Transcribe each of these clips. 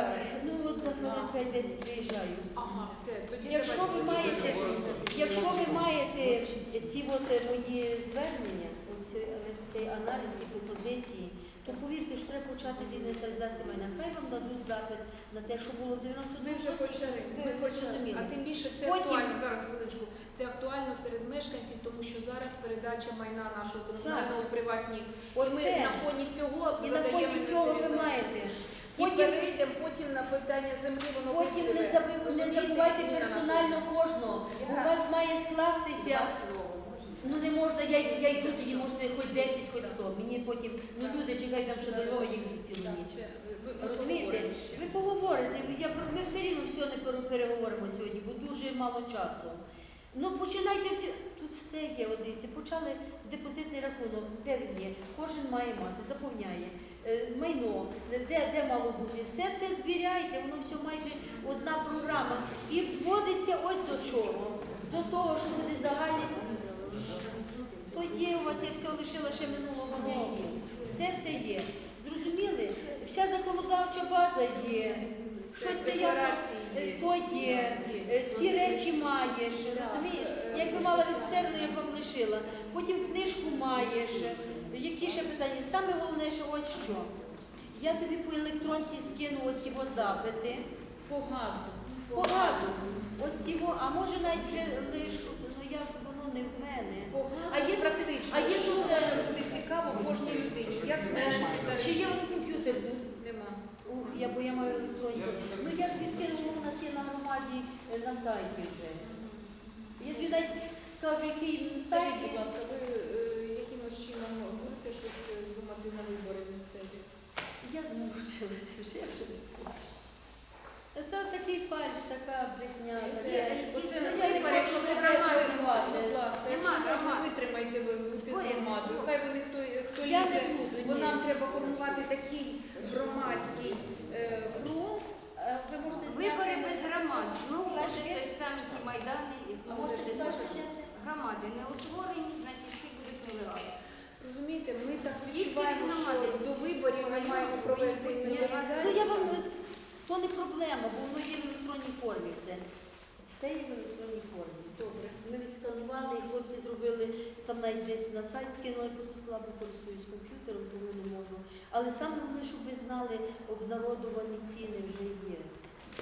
зараз. Ну от за хвилин 5-10 виїжджаю. Ага, все. Тоді Якщо давайте ви маєте, якщо ви маєте ці от е, мої звернення, оці- е, цей аналіз і пропозиції, то повірте, що треба почати з інвентаризації майна. Хай вам дадуть запит на те, що було в 90 Ми вже почали. Ми почали. А тим більше це Потім- актуально зараз хвилиночку. Це актуально серед мешканців, тому що зараз передача майна нашого комунального в приватні. І ми Оце. на фоні цього І на задаємо фоні цього ви інвентаризацію. маєте. Потім, перейдемо потім на питання землі, воно потім не, випливе. забив- не Розумієте, забувайте Ніна персонально кожного. У вас має скластися. Ну не можна, я, я йду тоді, можете хоч 10, хоч 100. Мені потім, ну люди чекають там, що до Львова їдуть цілу Так, ніч. все. Ви- Розумієте? ще. Ви поговорите. Я, про- ми все рівно все не пере- переговоримо сьогодні, бо дуже мало часу. Ну починайте всі. Тут все є одиниці. Почали депозитний рахунок, де він є. Кожен має мати, заповняє. Е, Майно, де, де мало бути. Все це звіряйте, воно все майже одна програма. І зводиться ось до чого. До того, що буде загальний. То є у вас, я все лишила ще минулого року. Все це є. Зрозуміли? Вся законодавча база є. Щось ти ясно, е, то є. Е, Ці речі маєш, розумієш? Якби мала від я б вам лишила. Потім книжку маєш. Які ще питання? Саме головне, що ось що. Я тобі по електронці скину оці запити. По газу. По газу. Ось ці, а може навіть вже лишу, ну як воно не в мене. По газу А є практично. а є тут, е, цікаво кожній людині. Як Е, Чи є вас комп'ютер? нема. Ух, я бо я маю електроніку. Ну я тобі скинула, у нас є на громаді е, на сайті вже. Я тобі навіть скажу, який сайт. Скажіть, будь ласка, ви е, якимось чином будете щось е, на вибори місцеві? Я змучилася вже, я вже не хочу. Це такий фальш, така брехня. Це- Я- Оце Ну, на я не хочу будь ласка, якщо можна, витримайте ви з громадою. Хай вони хто, хто Я не лізе. буду. Бо ні. нам треба формувати такий громадський е, фронт. Е, Ви можете Вибори зняти- без громад. Знову буде Флешки? той самі ті майдани і А знову можете зняти? Громади не утворені, значить всі будуть нелегальні. Розумієте, ми так Тільки відчуваємо, що громади. до виборів ми маємо провести Ну, інвентаризацію. Ну я вам то не проблема, бо воно є в електронній формі все. Все є в електронній формі. Добре. Ми відсканували, і хлопці зробили там навіть десь на сайт скинули, просто слабо користуюсь комп'ютером, тому не можу. Але саме головне, щоб ви знали, обнародовані ціни вже є.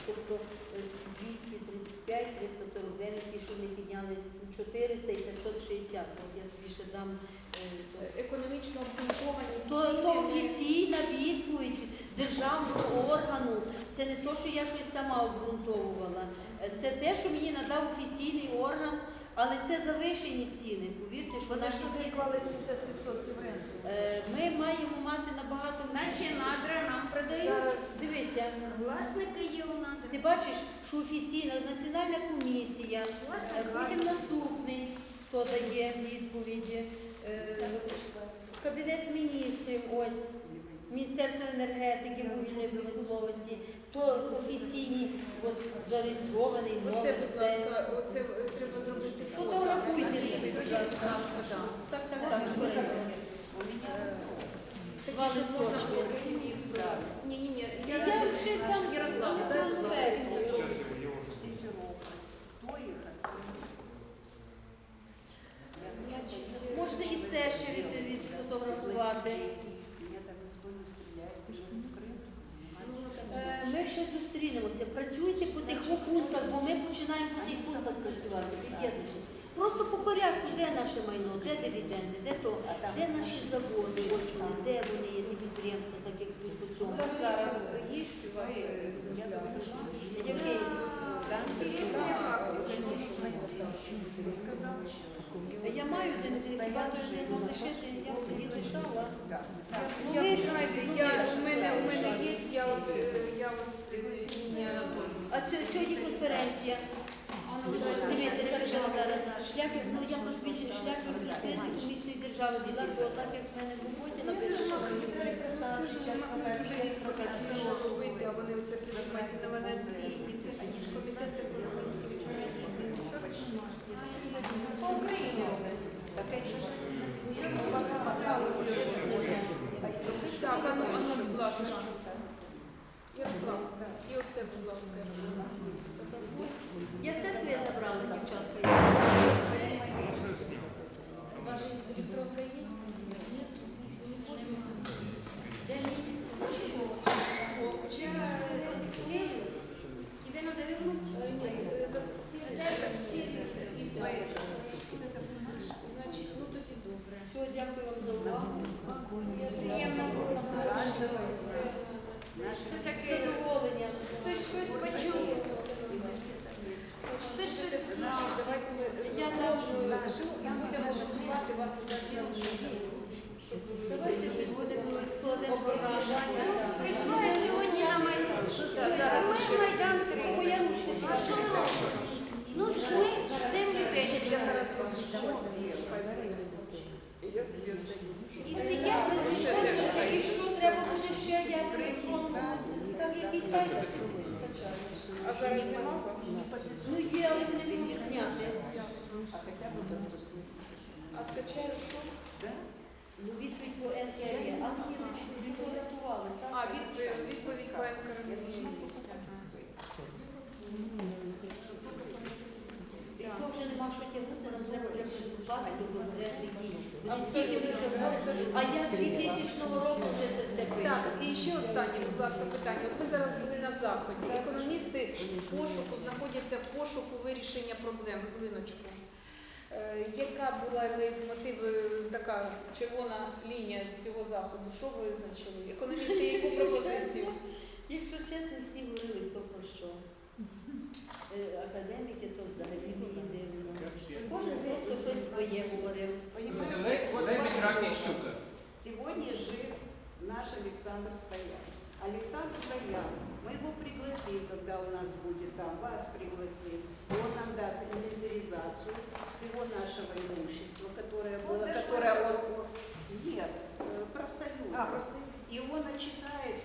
Тобто е, 235, 349, ті, що вони підняли 400 і 560. От я тобі ще дам. е. Економічно обґрунтовані То, ціни. то офіційна відповідь державного органу. Це не то, що я щось сама обґрунтовувала. Це те, що мені надав офіційний орган, але це завишені ціни. Повірте, що наші ціни. клали 70% ренту. Е, Ми маємо мати набагато Наші надра нам продають. Зараз Дивися, Власники є у надра. ти бачиш, що офіційна національна комісія, е, Власник потім наступний, хто дає відповіді. Е, Кабінет міністрів, ось Міністерство енергетики, вугільної промисловості, то офіційні, от, зареєстрований оце, номер. будь ласка, оце е, треба зробити. Сфотографуйте собі, будь ласка. Так, так, так. Е, Два Такі, щоб можна було потім їх зробити. Ні, ні, ні. Я Я вже дивлюсь. там Ярослав, не дай, будь ласка, трансфер. інститут. Сімферополь. Хто їх? Значить, Можете і це ще від, відфотографувати. Я там ніхто не стріляє, дуже відкрито. Е, Ми ще зустрінемося. Працюйте по тих пунктах, бо ми починаємо по тих пунктах працювати. Під'єднуйтесь. Просто по порядку, де наше майно, де дивіденди, де то, де наші заводи, ось вони, де вони є, підприємства, так як тут по У цьому. вас зараз є у вас е, Я екземпляр? думаю, що Який? Я маю один екземпляр, один лишити, я тоді лишала. Ну, Я ви ж- знаєте, ну, я, ви ж у мене, у мене знаєте. є, я от, е, я от з Ніні Анатольовні. А це сьогодні конференція. Дивіться, зараз. Шлях, ну я можу більше шлях економічної держави нас, бо так як в мене в роботі наприклад, ж мабуть вже відповідь, робити, а вони приймають на мене ці, комітет економістів. По Україні. Так, а ну, а ну, будь ласка. Ярослав, все, будь ласка, Я все своє забрала, дівчатка. Ваша електронка є? Де мій? Тебе надо вернуть? Е, Ні, е, так, всі і так. Значить, ну тоді добре. Все, дякую вам за увагу. Приємно було. Все, Все З таки, задоволенням. хтось щось почув. Хтось щось знав. Давайте ми Я я і будемо висувати вас кудись на зміни. Щоб ви Давайте щось будемо складемо побажання. Прийшла я сьогодні на Майдан. зараз Ми ще. Майдан 3. О, я ручку А що ми робимо? Ну, ж ми ждемо людей. Я зараз розчитаю. І сидять без Звичайно, і що треба буде ще, я електронно скажу, який сайт скачати. А зараз нема у вас? Ну є, але вони не можуть зняти. А хотя бы до 170. А скачаю що? Ну, відповідь по НКРЄ, але її ви сфотографували, так? А, відповідь, відповідь по НКРМ. І то вже нема що тягнути, нам треба вже приступати до конкретних дій. Абсолютно. стільки вже а я з 2000 року вже це все Так, і ще останнє, будь ласка, питання. От ви зараз були на заході. Економісти пошуку знаходяться в пошуку вирішення проблем. Хвилиночку. Е, яка була лейтмотив, е, така червона лінія цього заходу? Що ви визначили? Економісти яку пропозицію? Якщо чесно, всі говорили хто про що. Е, Академіки то взагалі мені дивно. Кожен просто щось своє говорив. Лебедь, вас- рак щука. Сегодня жив наш Александр Стоян. Александр Стоян, мы его пригласим, когда у нас будет там, вас пригласим. И он нам даст инвентаризацию всего нашего имущества, которое было, которое он... Нет, э, профсоюз. И он отчитается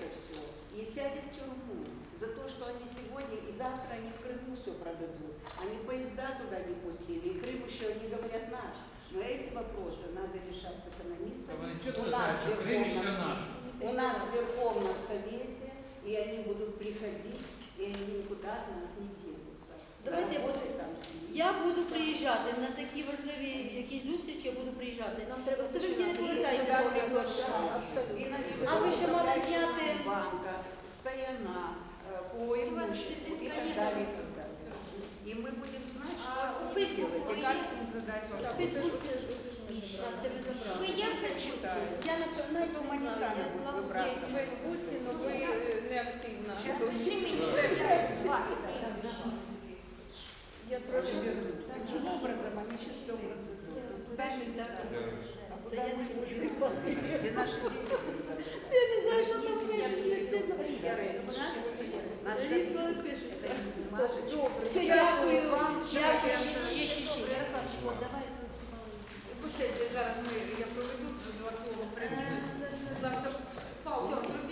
вопросы надо решать с экономистами. Вони У чітко нас знають, що Крим Верховна- ще наш. У нас в Верховном Совете, и они будут приходить, и они никуда от нас не денутся. Давайте Работать там с ними. Я буду приїжджати на такі важливі якісь зустрічі, я буду приїжджати. Нам треба В Турції не починати. повертайте Интеграция повний борг. грошей. Абсолютно. И на А ви ще мали управляющего зняти- банка, стояна, э, по имуществу и так далее. и так далее. И мы будем знать, что А ми А забрали. це ви забрали. Ви є все чути? Я напевно, Я думаю, они сами будут Є в выбрасывать. Фейсбуці, але ви е, не активна. Сейчас То вы есть Я прошу. Таким образом, они сейчас все Скажіть так. А куда мы будем Где наши дети? Я не знаю, що там пишуть, не стидно. Нас Рідко готовят. пишуть. Это не бумажечки. Добре, Все, дякую дякую. вам. Дякую. зараз ми, я проведу два слова прийдемо. Будь ласка, паузу.